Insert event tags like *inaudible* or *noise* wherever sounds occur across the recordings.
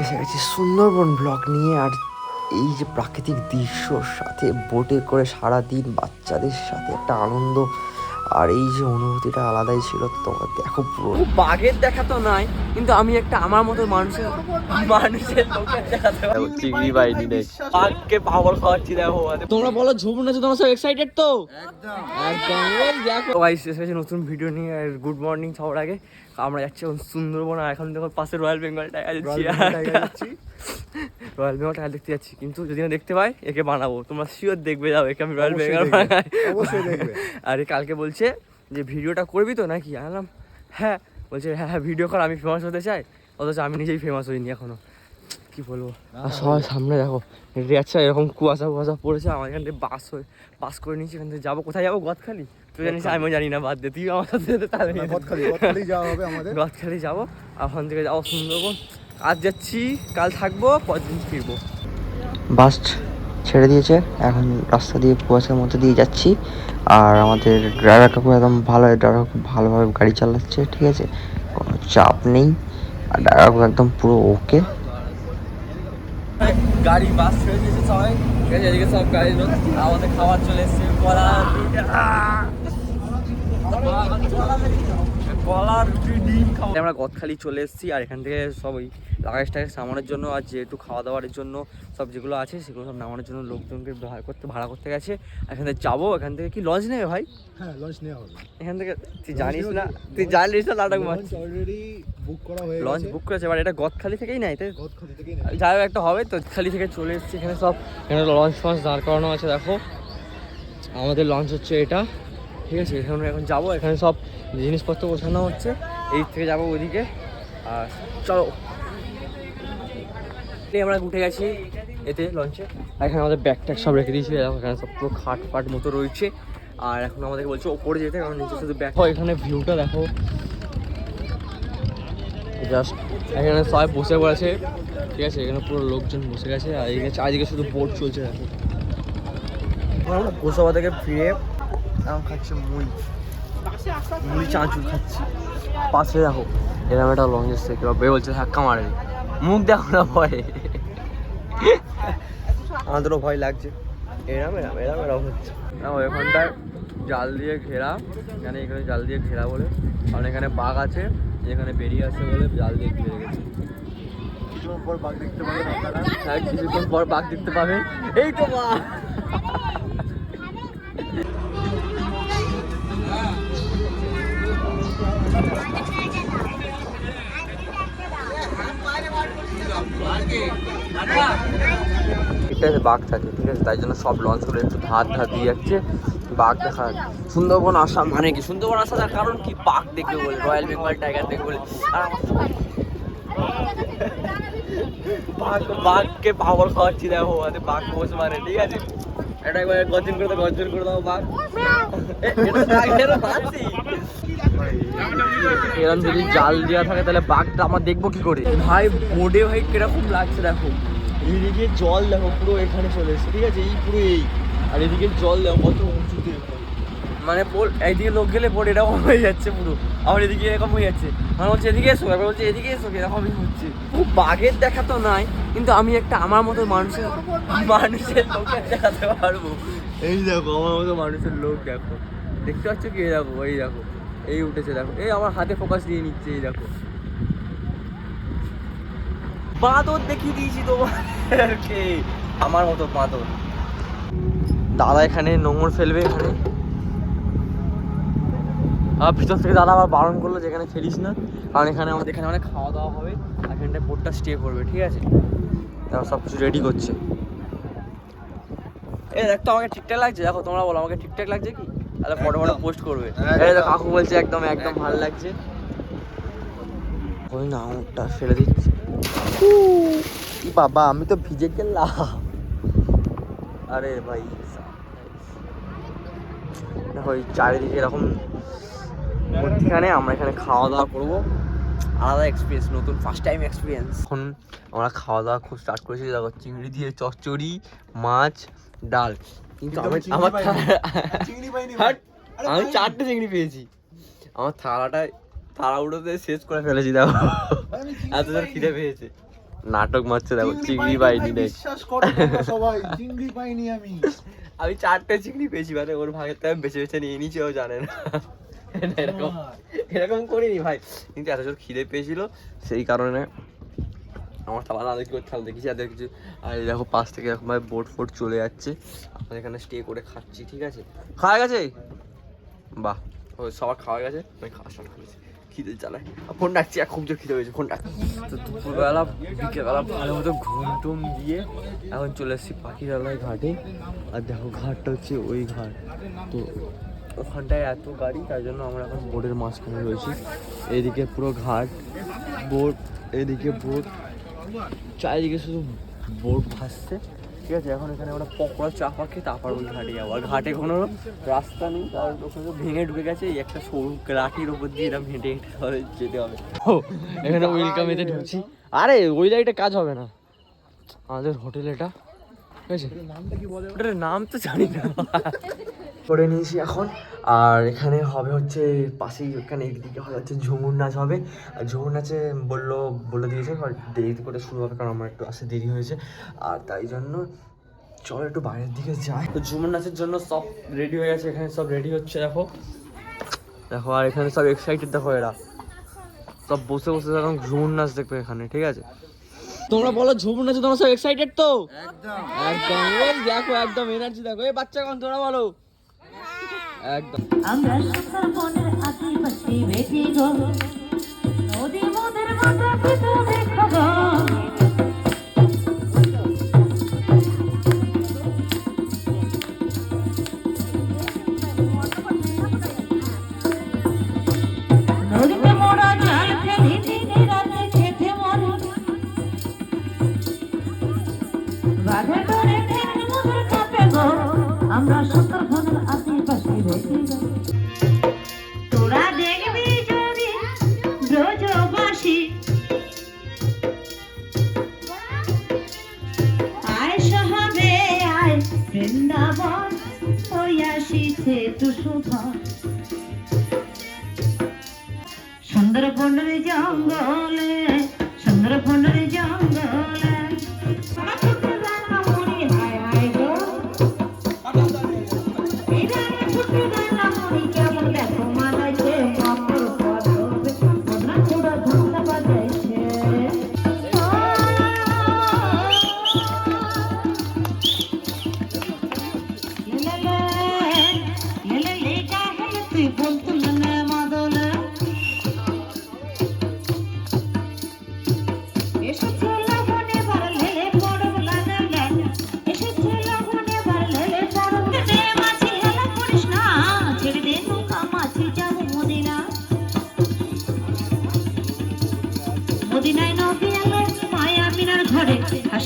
এসে গেছি সুন্দরবন ব্লগ নিয়ে আর এই যে প্রাকৃতিক দৃশ্যর সাথে বোটে করে সারা দিন বাচ্চাদের সাথে একটা আনন্দ আর এই যে অনুভূতিটা আলাদাই ছিল তোমরা দেখো পুরো। বাঘের দেখা তো নাই কিন্তু আমি একটা আমার মতো মানুষের মানুষের চিংড়ি বাইনি নেই বাঘকে পাগল খাওয়াচ্ছি দেখো। তোমরা বলো ঝুমুন আছে তোমরা সব এক্সাইটেড তো? একদম। এসেছে নতুন ভিডিও নিয়ে আর গুড মর্নিং সবার আগে। আমরা যাচ্ছি এখন সুন্দরবন আর এখন দেখো পাশে রয়্যাল বেঙ্গল টাইগার যাচ্ছি। রয়্যাল বেঙ্গল টাইগার দেখতে যাচ্ছি কিন্তু যদি না দেখতে পাই একে বানাবো। তোমরা শিওর দেখবে যাও একে আমি রয়্যাল বেঙ্গল বানাই। আরে কালকে বলছে যে ভিডিওটা করবি তো নাকি? আনলাম হ্যাঁ। বলছে হ্যাঁ হ্যাঁ ভিডিও কর আমি ফেমাস হতে চাই। অথচ আমি নিজেই ফেমাস হইনি এখনও। কি বলব? আর সবাই সামনে দেখো হেঁটে যাচ্ছে এরকম কুয়াশা কুয়াশা পড়েছে আমার এখান থেকে বাস হয়ে বাস করে নিয়েছি এখান থেকে যাব। কোথায় যাব? গদখালি? তুই জানিস আমি জানি না বাদ দে তুই আমার সাথে তাহলে গদখালি যাওয়া হবে আমাদের। গদখালি যাব ওখান থেকে যাব সুন্দরবন। আজ যাচ্ছি কাল থাকব পরদিন ফিরবো। বাস ছেড়ে দিয়েছে এখন রাস্তা দিয়ে কুয়াশার মধ্যে দিয়ে যাচ্ছি। আর আমাদের ড্রাইভার কাকু একদম ভালো ড্রাইভার খুব ভালোভাবে গাড়ি চালাচ্ছে ঠিক আছে? কোনো চাপ নেই আর ড্রাইভার কাকু একদম পুরো ওকে গাড়ি বাস ছেড়ে দিয়েছে সবাই। ঠিক আছে এদিকে সব গাড়ি আমাদের খাবার চলে এসছে কলা কলা রুটি ডিম খাওয়া আমরা গদখালি চলে এসেছি আর এখান থেকে সব ওই লাগেজ টাগেজ নামানোর জন্য আর যেহেতু খাওয়া দাওয়ার জন্য সব যেগুলো আছে সেগুলো সব নামানোর জন্য লোকজনকে ভাড়া করতে ভাড়া করতে গেছে। এখান থেকে যাব এখান থেকে কি লঞ্চ নেবে ভাই? হ্যাঁ লঞ্চ নেওয়া হবে। এখান থেকে তুই জানিস না তুই জানিস না নাটক মাছ অলরেডি বুক করা হয়ে লঞ্চ বুক করেছে এবার এটা গদখালি থেকেই নাই তাই গদখালি থেকেই যাই হোক একটা হবে তো খালি থেকে চলে এসেছি এখানে সব এখানে লঞ্চ ফঞ্চ দাঁড় করানো আছে দেখো। আমাদের লঞ্চ হচ্ছে এটা। ঠিক আছে, এখানে এখন যাব। এখানে সব জিনিসপত্র বসানো হচ্ছে। এই থেকে যাব ওইদিকে। আর চলো। আমরা উঠে গেছি। এতে লঞ্চে আর এখানে আমাদের ব্যাগ ট্যাগ সব রেখে দিয়েছি। এখানে সব পুরো খাট ফাট মতো রয়েছে। আর এখন আমাদেরকে বলছে ওপরে যেতে, কারণ নিচে শুধু ব্যাগ এখানে ভিউটা দেখো। জাস্ট এখানে সবাই বসে পড়েছে। ঠিক আছে, এখানে পুরো লোকজন বসে গেছে। আর এখানে চারিদিকে শুধু বোট চলছে, দেখো। আমরা থেকে ফিরে এখন খাচ্ছি মুড়ি। মুড়ি চাঁচুর খাচ্ছি। পাশে দেখো এরকম একটা লঞ্চ এসছে কেউ বে বলছে ধাক্কা মারে। মুখ দেখো না ভয়ে। আমাদেরও ভয় লাগছে। এরম এরম এরম এরম হচ্ছে। না ওখানটায় জাল দিয়ে ঘেরা। এখানে এখানে জাল দিয়ে ঘেরা বলে। কারণ এখানে বাঘ আছে এখানে বেরিয়ে আসে বলে জাল দিয়ে ঘিরে গেছে কিছুক্ষণ পর বাঘ দেখতে পাবেন আপনারা হ্যাঁ কিছুক্ষণ পর বাঘ দেখতে পাবে। এই তো বাঘ! এটাতে বাঘ থাকে, ঠিক আছে? তাই জন্য সব লঞ্চগুলো একটু ধার ধার দিয়ে যাচ্ছে। বাঘ দেখা সুন্দরবন আসা মানে কি? সুন্দরবন আসা তার কারণ কি? বাঘ দেখবে বলে, রয়্যাল বেঙ্গল টাইগার দেখবে বলে। আর বাঘ বাঘকে পাগল খাওয়াচ্ছি দেখো হাতে বাঘ পোষ মানে ঠিক আছে? এটা একবার গর্জন করে দাও গর্জন করে দাও বাঘ। এরকম যদি জাল দেওয়া থাকে তাহলে বাঘটা আমার দেখব কি করে। ভাই বোর্ডে ভাই কীরকম লাগছে দেখো। এদিকে জল দেখো পুরো এখানে চলে এসেছে ঠিক আছে? এই পুরো এই। আর এদিকে জল দেখো কত উঁচুতে। মানে বোল, এইদিকে লোক গেলে বোর্ড এরকম হয়ে যাচ্ছে পুরো। আবার এদিকে এরকম হয়ে যাচ্ছে। মানে বলছে, এদিকে এসো এবার বলছে, এদিকে এসো এরকমই হচ্ছে। খুব বাঘের দেখা তো নাই, কিন্তু আমি একটা আমার মতো মানুষের মানুষের লোকের দেখাতে পারব। এই দেখো, আমার মতো মানুষের লোক দেখো। দেখতে পাচ্ছ কি? এই দেখো এই দেখো। এই উঠেছে, দেখো। এই আমার হাতে ফোকাস দিয়ে নিচ্ছে, এই দেখো। বাঁদর দেখিয়ে দিয়েছি তোমাকে আমার মতো বাঁদর। দাদা এখানে নোংর ফেলবে এখানে। ভিতর থেকে দাদা আবার বারণ করল যেখানে ফেলিস না। কারণ এখানে আমাদের এখানে অনেক খাওয়া দাওয়া হবে আর এখানটায় বোটটা স্টে করবে ঠিক আছে? তারা সব কিছু রেডি করছে। এ দেখতো আমাকে ঠিকঠাক লাগছে। দেখো তোমরা বলো আমাকে ঠিকঠাক লাগছে কি? তাহলে ফটো ফটো পোস্ট করবে। এই তো কাকু বলছে একদম একদম ভালো লাগছে। ওই না ওটা ফেলে দিচ্ছি। বাবা আমি তো ভিজে গেলাম। আরে ভাই দেখো এই চারিদিকে এরকম মধ্যখানে আমরা এখানে খাওয়া দাওয়া করব। আলাদা এক্সপিরিয়েন্স নতুন ফার্স্ট টাইম এক্সপিরিয়েন্স এখন আমরা খাওয়া দাওয়া খুব স্টার্ট করেছি দেখো চিংড়ি দিয়ে চচ্চড়ি মাছ ডাল। কিন্তু আমি আমার আমি চারটে চিংড়ি পেয়েছি। আমার থালাটা থালা উঠোতে শেষ করে ফেলেছি দেখো। এত পাইনি। খিদে পেয়েছে। নাটক মারছে দেখো চিংড়ি পাইনি বিশ্বাস করো সবাই চিংড়ি পাইনি আমি। আমি চারটে চিংড়ি পেয়েছি মানে ওর ভাগের থেকে আমি বেছে বেছে নিয়ে নিয়েছি ও জানে না। *laughs* এরকম এরকম করিনি ভাই। কিন্তু এত জোর খিদে পেয়েছিল সেই কারণে আমার তালা না দেখি খেলা দেখেছি। এদের কিছু আর দেখো পাশ থেকে এরকম ভাবে বোট ফোট চলে যাচ্ছে। আমরা এখানে স্টে করে খাচ্ছি ঠিক আছে? খাওয়া গেছে? বাহ ও সবার খাওয়া গেছে? আমি খাওয়া স্টার্ট করেছি। খিদে জ্বালায়। ফোন ডাকছি আর খুব জোর খিদে হয়েছে ফোন ডাক তো দুপুরবেলা বিকেলবেলা ভালো মতো ঘুম টুম দিয়ে এখন চলে এসেছি পাখিরালয় ঘাটে। আর দেখো ঘাটটা হচ্ছে ওই ঘাট। তো ওখানটায় এত গাড়ি তাই জন্য আমরা এখন বোর্ডের মাঝখানে রয়েছি। এইদিকে পুরো ঘাট বোট এদিকে বোট চারিদিকে শুধু বোট ভাসছে। ঠিক আছে এখন এখানে আমরা পকোড়া চা পাখি তারপর ওই ঘাটে যাব। আর ঘাটে কোনো রাস্তা নেই তার ওখানে ভেঙে ঢুকে গেছে এই একটা সরু লাঠির উপর দিয়ে এরকম হেঁটে হেঁটে যেতে হবে। ও এখানে ওয়েলকাম এতে ঢুকছি। আরে ওই লাইটে কাজ হবে না। আমাদের হোটেল এটা ঠিক আছে? নাম তো জানি না। করে নিয়েছি এখন। আর এখানে হবে হচ্ছে পাশেই এখানে একদিকে হবে হচ্ছে ঝুমুর নাচ হবে। আর ঝুমুর নাচে বলল বলে দিয়েছে আর দেরি করে শুরু হবে কারণ আমার একটু আসতে দেরি হয়েছে। আর তাই জন্য চলো একটু বাইরের দিকে যাই। তো ঝুমুর নাচের জন্য সব রেডি হয়ে গেছে এখানে সব রেডি হচ্ছে দেখো। দেখো আর এখানে সব এক্সাইটেড দেখো এরা। সব বসে বসে এখন ঝুমুর নাচ দেখবে এখানে ঠিক আছে? তোমরা বলো ঝুমুর নাচে তোমরা সব এক্সাইটেড তো? একদম। একদম। দেখো একদম এনার্জি দেখো। এই বাচ্চা কোন তোমরা বলো। একদম। আমরা সুন্দরবনের আশেপাশে বেঁচে গো। নদী মোদের মাথা সুন্দরবনের জঙ্গলে সুন্দরবনের জঙ্গলে হায়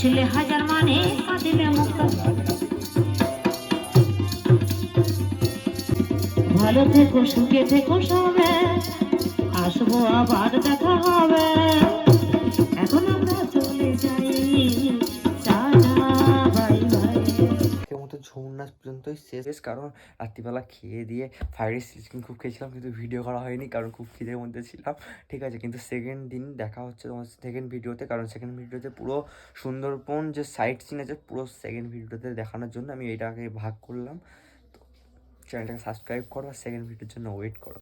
হাসিলে হাজার মানে কাঁদিবে মুক্ত ভালো থেকো, সুখে থেকো সবে, আসব আবার দেখা হবে। এখন আমরা চলে যাই। নাচ পর্যন্তই শেষ। কারণ রাত্রিবেলা খেয়ে দিয়ে ফ্রাইড রাইস চিকেন খুব খেয়েছিলাম, কিন্তু ভিডিও করা হয়নি, কারণ খুব খিদের মধ্যে ছিলাম। ঠিক আছে, কিন্তু সেকেন্ড দিন দেখা হচ্ছে তোমার সেকেন্ড ভিডিওতে কারণ সেকেন্ড ভিডিওতে পুরো সুন্দরবন যে সাইট সিন আছে, পুরো সেকেন্ড ভিডিওতে দেখানোর জন্য আমি এইটাকে ভাগ করলাম। তো চ্যানেলটাকে সাবস্ক্রাইব করো আর সেকেন্ড ভিডিওর জন্য ওয়েট করো।